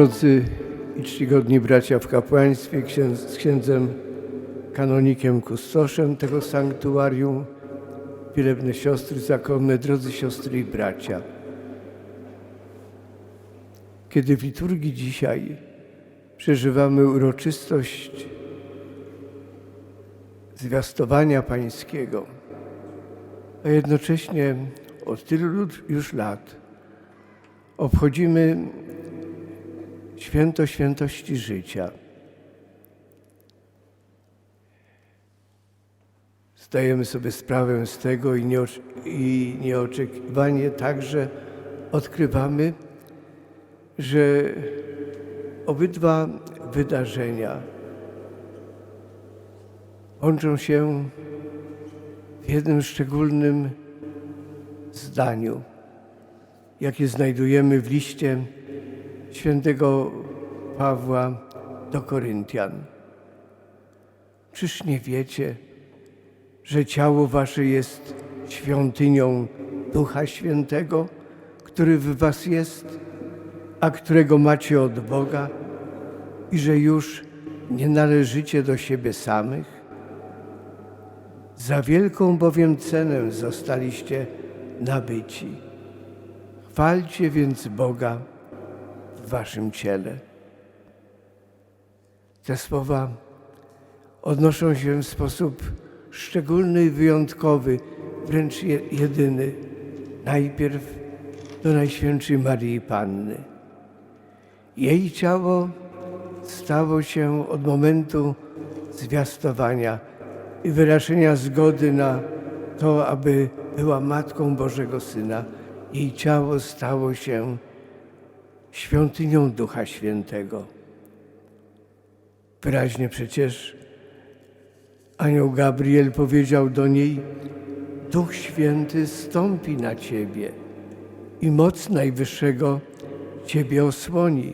Drodzy i czcigodni bracia w kapłaństwie, księdz, z księdzem kanonikiem kustoszem tego sanktuarium, wielebne siostry zakonne, drodzy siostry i bracia. Kiedy w liturgii dzisiaj przeżywamy uroczystość zwiastowania Pańskiego, a jednocześnie od tylu już lat obchodzimy święto świętości życia. Zdajemy sobie sprawę z tego i, i nieoczekiwanie także odkrywamy, że obydwa wydarzenia łączą się w jednym szczególnym zdaniu, jakie znajdujemy w liście świętego Pawła do Koryntian. Czyż nie wiecie, że ciało wasze jest świątynią Ducha Świętego, który w was jest, a którego macie od Boga i że już nie należycie do siebie samych? Za wielką bowiem cenę zostaliście nabyci. Chwalcie więc Boga w waszym ciele. Te słowa odnoszą się w sposób szczególny i wyjątkowy, wręcz je- jedyny, najpierw do Najświętszej Marii Panny. Jej ciało stało się od momentu zwiastowania i wyrażenia zgody na to, aby była Matką Bożego Syna. Jej ciało stało się świątynią Ducha Świętego. Wyraźnie przecież anioł Gabriel powiedział do niej: Duch Święty stąpi na ciebie i moc Najwyższego ciebie osłoni.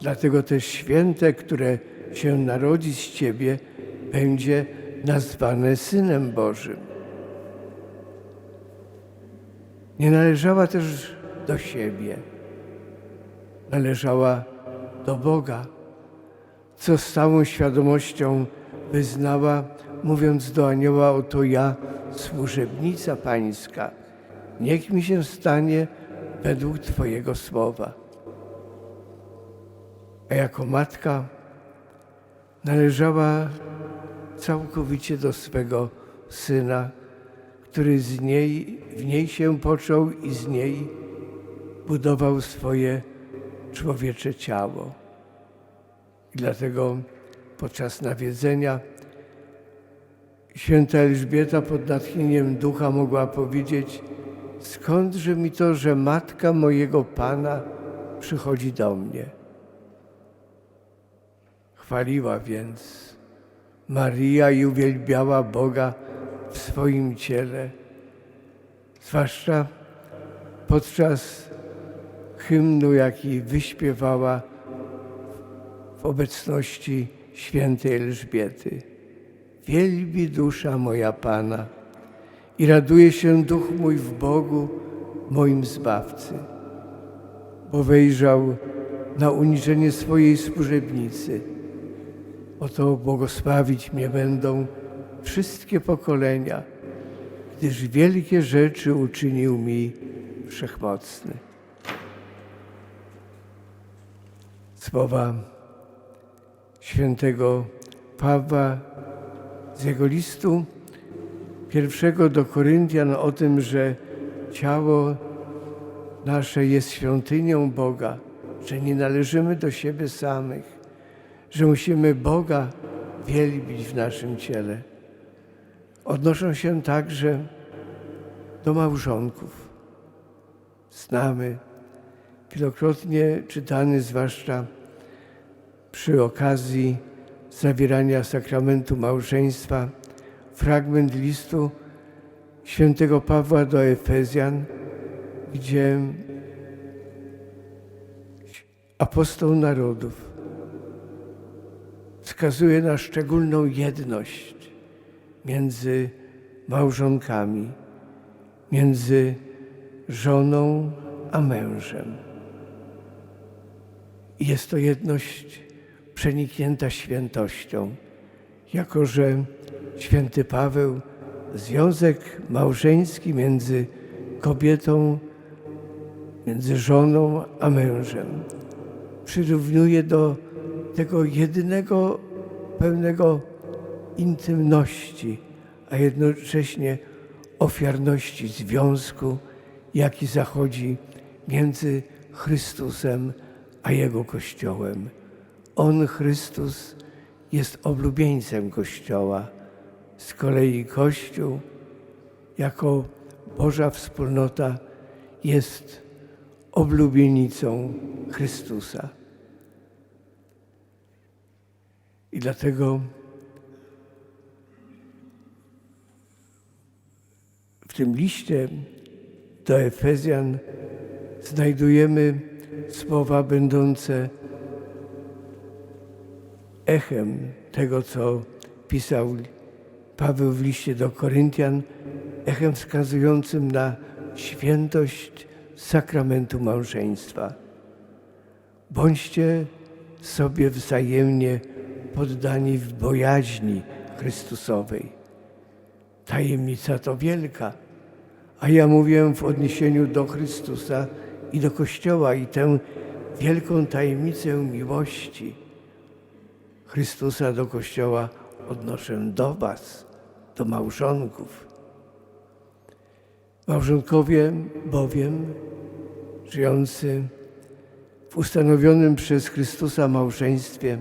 Dlatego też święte, które się narodzi z ciebie, będzie nazwane Synem Bożym. Nie należała też do siebie, należała do Boga, co z całą świadomością wyznała, mówiąc do anioła: Oto ja, służebnica Pańska, niech mi się stanie według Twojego słowa. A jako matka należała całkowicie do swego syna, który z niej, w niej się począł i z niej budował swoje człowiecze ciało. I dlatego podczas nawiedzenia święta Elżbieta pod natchnieniem ducha mogła powiedzieć: Skądże mi to, że matka mojego Pana przychodzi do mnie? Chwaliła więc Maria i uwielbiała Boga w swoim ciele, zwłaszcza podczas hymnu, jaki wyśpiewała w obecności świętej Elżbiety. Wielbi dusza moja Pana i raduje się duch mój w Bogu, moim Zbawcy, bo wejrzał na uniżenie swojej służebnicy. Oto błogosławić mnie będą wszystkie pokolenia, gdyż wielkie rzeczy uczynił mi Wszechmocny. Słowa świętego Pawła z jego listu pierwszego do Koryntian o tym, że ciało nasze jest świątynią Boga, że nie należymy do siebie samych, że musimy Boga wielbić w naszym ciele. Odnoszą się także do małżonków. Znamy wielokrotnie czytany, zwłaszcza przy okazji zawierania sakramentu małżeństwa, fragment listu świętego Pawła do Efezjan, gdzie apostoł narodów wskazuje na szczególną jedność między małżonkami, między żoną a mężem. Jest to jedność przeniknięta świętością, jako że święty Paweł związek małżeński między kobietą, między żoną a mężem przyrównuje do tego jedynego pełnego intymności, a jednocześnie ofiarności związku, jaki zachodzi między Chrystusem a Jego Kościołem. On, Chrystus, jest oblubieńcem Kościoła. Z kolei Kościół, jako Boża wspólnota, jest oblubienicą Chrystusa. I dlatego w tym liście do Efezjan znajdujemy słowa będące echem tego, co pisał Paweł w liście do Koryntian, echem wskazującym na świętość sakramentu małżeństwa. Bądźcie sobie wzajemnie poddani w bojaźni Chrystusowej. Tajemnica to wielka, a ja mówię w odniesieniu do Chrystusa i do Kościoła i tę wielką tajemnicę miłości Chrystusa do Kościoła odnoszę do Was, do małżonków. Małżonkowie bowiem żyjący w ustanowionym przez Chrystusa małżeństwie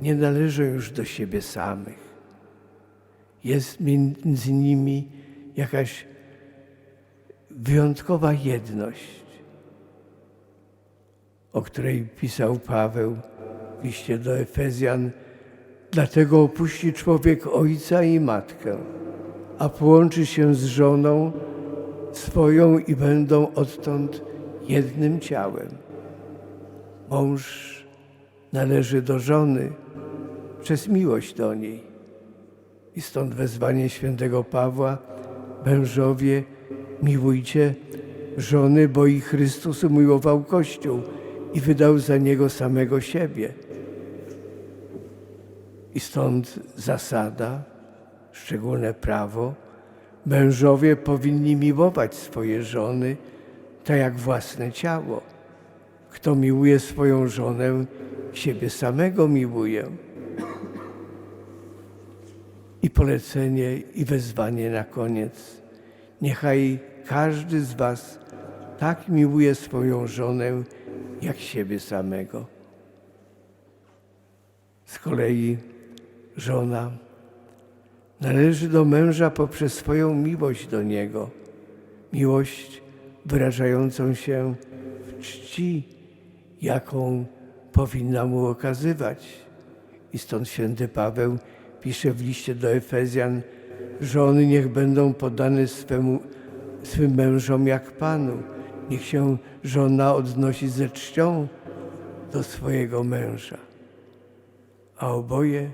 nie należą już do siebie samych. Jest między nimi jakaś wyjątkowa jedność, o której pisał Paweł liście do Efezjan. Dlatego opuści człowiek ojca i matkę, a połączy się z żoną swoją i będą odtąd jednym ciałem. Mąż należy do żony przez miłość do niej. I stąd wezwanie świętego Pawła, mężowie, miłujcie żony, bo i Chrystus umiłował Kościół i wydał za niego samego siebie. I stąd zasada, szczególne prawo, mężowie powinni miłować swoje żony tak jak własne ciało. Kto miłuje swoją żonę, siebie samego miłuje. I polecenie, i wezwanie na koniec. Niechaj każdy z Was tak miłuje swoją żonę, jak siebie samego. Z kolei żona należy do męża poprzez swoją miłość do niego, miłość wyrażającą się w czci, jaką powinna mu okazywać. I stąd święty Paweł pisze w liście do Efezjan, żony niech będą poddane swemu, swym mężom jak Panu. Niech się żona odnosi ze czcią do swojego męża. A oboje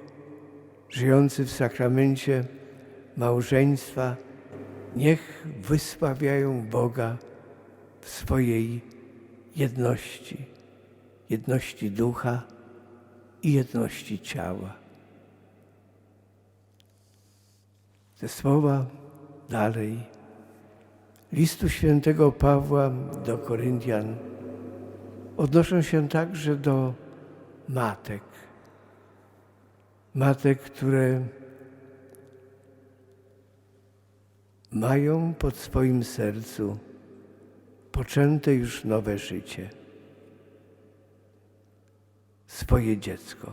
żyjący w sakramencie małżeństwa niech wysławiają Boga w swojej jedności, jedności ducha i jedności ciała. Te słowa dalej listu świętego Pawła do Koryntian odnoszą się także do matek. Matek, które mają pod swoim sercu poczęte już nowe życie, swoje dziecko.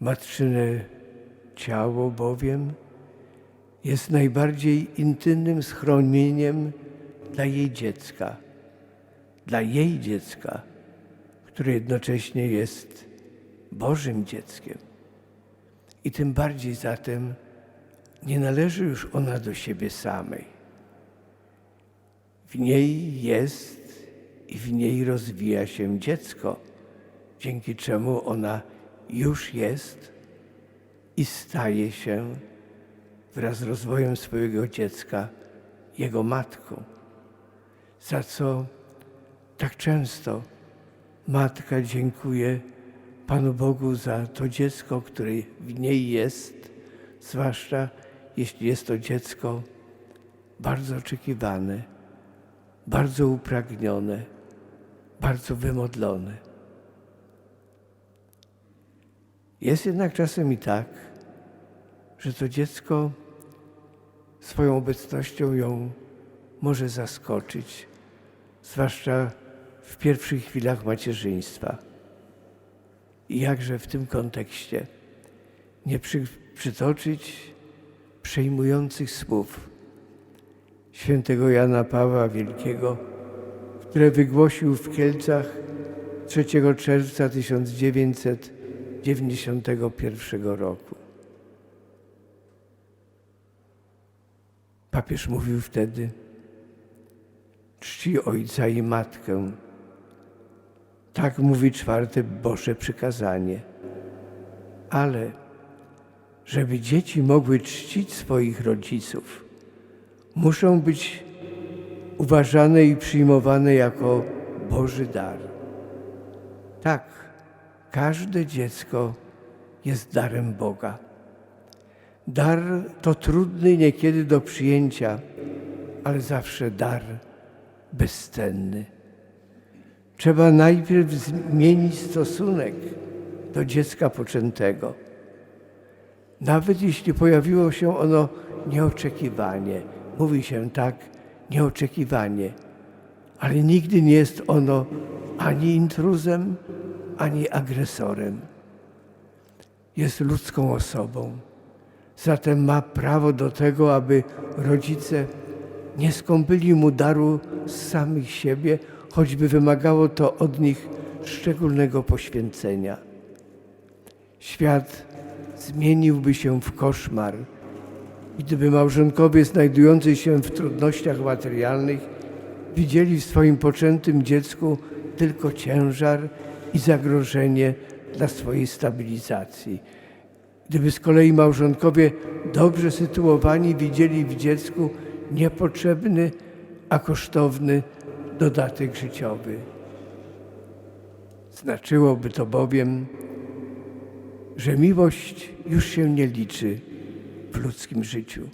Matczyne ciało bowiem jest najbardziej intymnym schronieniem dla jej dziecka, dla jej dziecka, które jednocześnie jest Bożym dzieckiem. I tym bardziej zatem nie należy już ona do siebie samej. W niej jest i w niej rozwija się dziecko, dzięki czemu ona już jest i staje się wraz z rozwojem swojego dziecka jego matką. za co tak często matka dziękuję Panu Bogu za to dziecko, które w niej jest, zwłaszcza jeśli jest to dziecko bardzo oczekiwane, bardzo upragnione, bardzo wymodlone. Jest jednak czasem i tak, że to dziecko swoją obecnością ją może zaskoczyć, zwłaszcza w pierwszych chwilach macierzyństwa. I jakże w tym kontekście nie przy, przytoczyć przejmujących słów świętego Jana Pawła Wielkiego, które wygłosił w Kielcach 3 czerwca 1991 roku. Papież mówił wtedy: Czci ojca i matkę. Tak mówi czwarte Boże przykazanie. Ale żeby dzieci mogły czcić swoich rodziców, muszą być uważane i przyjmowane jako Boży dar. Tak, każde dziecko jest darem Boga. Dar to trudny niekiedy do przyjęcia, ale zawsze dar bezcenny. Trzeba najpierw zmienić stosunek do dziecka poczętego. Nawet jeśli pojawiło się ono nieoczekiwanie, mówi się tak, nieoczekiwanie, ale nigdy nie jest ono ani intruzem, ani agresorem. Jest ludzką osobą. Zatem ma prawo do tego, aby rodzice nie skąpyli mu daru z samych siebie, choćby wymagało to od nich szczególnego poświęcenia. Świat zmieniłby się w koszmar, gdyby małżonkowie znajdujący się w trudnościach materialnych widzieli w swoim poczętym dziecku tylko ciężar i zagrożenie dla swojej stabilizacji. Gdyby z kolei małżonkowie dobrze sytuowani widzieli w dziecku niepotrzebny, a kosztowny dodatek życiowy. Znaczyłoby to bowiem, że miłość już się nie liczy w ludzkim życiu.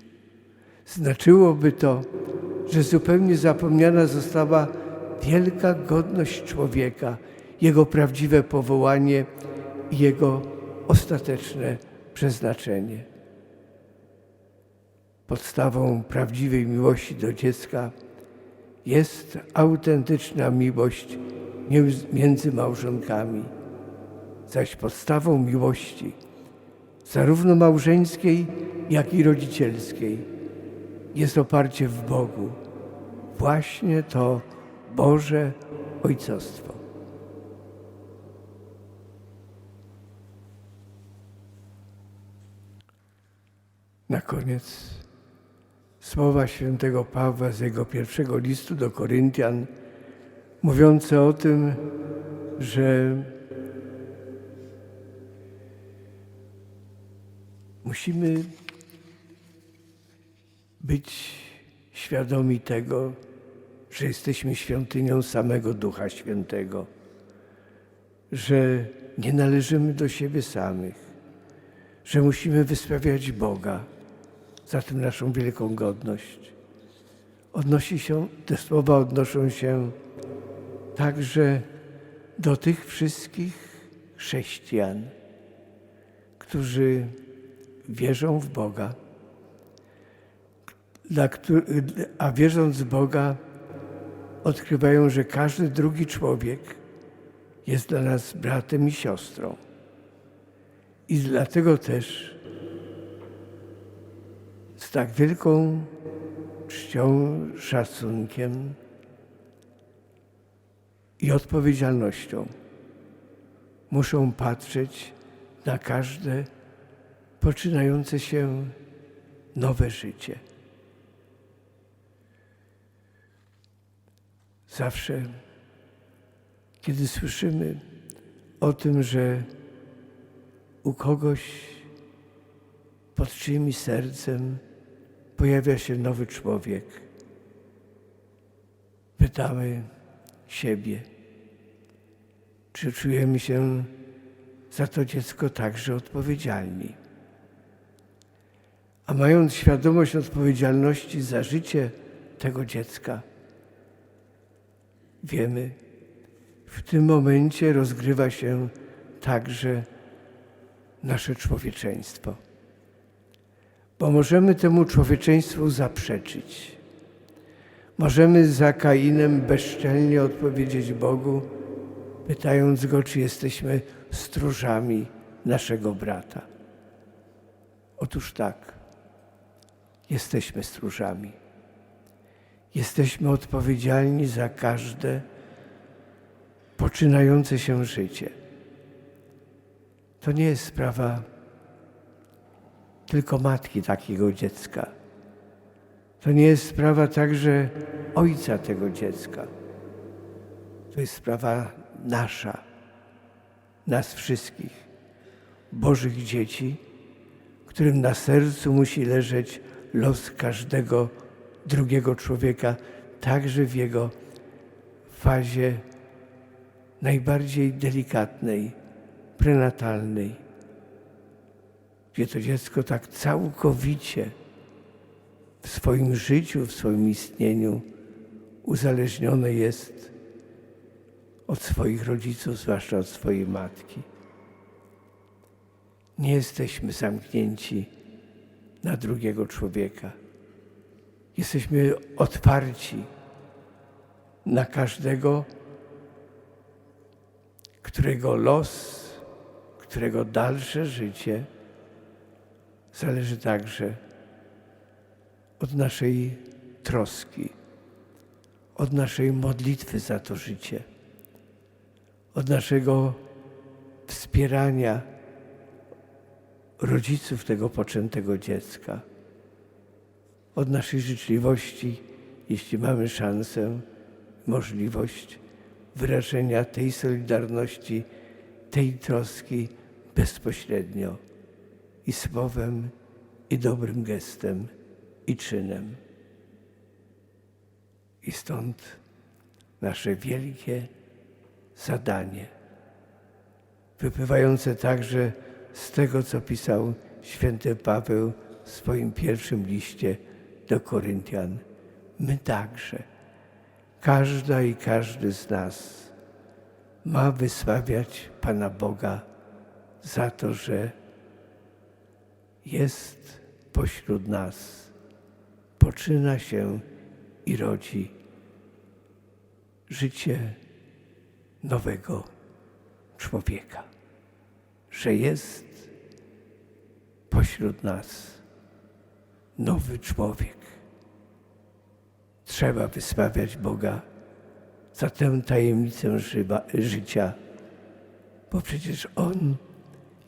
Znaczyłoby to, że zupełnie zapomniana została wielka godność człowieka, jego prawdziwe powołanie i jego ostateczne przeznaczenie. Podstawą prawdziwej miłości do dziecka jest autentyczna miłość między małżonkami, zaś podstawą miłości, zarówno małżeńskiej, jak i rodzicielskiej, jest oparcie w Bogu. Właśnie to Boże Ojcostwo. Na koniec słowa świętego Pawła z jego pierwszego listu do Koryntian, mówiące o tym, że musimy być świadomi tego, że jesteśmy świątynią samego Ducha Świętego, że nie należymy do siebie samych, że musimy wysławiać Boga za tym naszą wielką godność. Odnosi się, te słowa odnoszą się także do tych wszystkich chrześcijan, którzy wierzą w Boga, a wierząc w Boga, odkrywają, że każdy drugi człowiek jest dla nas bratem i siostrą. I dlatego też z tak wielką czcią, szacunkiem i odpowiedzialnością muszą patrzeć na każde poczynające się nowe życie. Zawsze, kiedy słyszymy o tym, że u kogoś pod czyimś sercem pojawia się nowy człowiek, pytamy siebie, czy czujemy się za to dziecko także odpowiedzialni. A mając świadomość odpowiedzialności za życie tego dziecka, wiemy, w tym momencie rozgrywa się także nasze człowieczeństwo. Bo możemy temu człowieczeństwu zaprzeczyć. Możemy za Kainem bezczelnie odpowiedzieć Bogu, pytając go, czy jesteśmy stróżami naszego brata. Otóż tak, jesteśmy stróżami. Jesteśmy odpowiedzialni za każde poczynające się życie. To nie jest sprawa tylko matki takiego dziecka. To nie jest sprawa także ojca tego dziecka. To jest sprawa nasza, nas wszystkich, Bożych dzieci, którym na sercu musi leżeć los każdego drugiego człowieka, także w jego fazie najbardziej delikatnej, prenatalnej, gdzie to dziecko tak całkowicie w swoim życiu, w swoim istnieniu uzależnione jest od swoich rodziców, zwłaszcza od swojej matki. Nie jesteśmy zamknięci na drugiego człowieka. Jesteśmy otwarci na każdego, którego los, którego dalsze życie zależy także od naszej troski, od naszej modlitwy za to życie, od naszego wspierania rodziców tego poczętego dziecka, od naszej życzliwości, jeśli mamy szansę, możliwość wyrażenia tej solidarności, tej troski bezpośrednio i słowem, i dobrym gestem, i czynem. I stąd nasze wielkie zadanie, wypływające także z tego, co pisał święty Paweł w swoim pierwszym liście do Koryntian. My także, każda i każdy z nas ma wysławiać Pana Boga za to, że jest pośród nas, poczyna się i rodzi życie nowego człowieka, że jest pośród nas nowy człowiek. Trzeba wysławiać Boga za tę tajemnicę żywa, życia, bo przecież On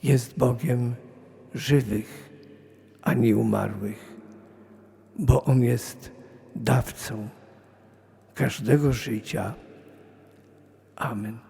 jest Bogiem żywych, a nie umarłych, bo On jest dawcą każdego życia. Amen.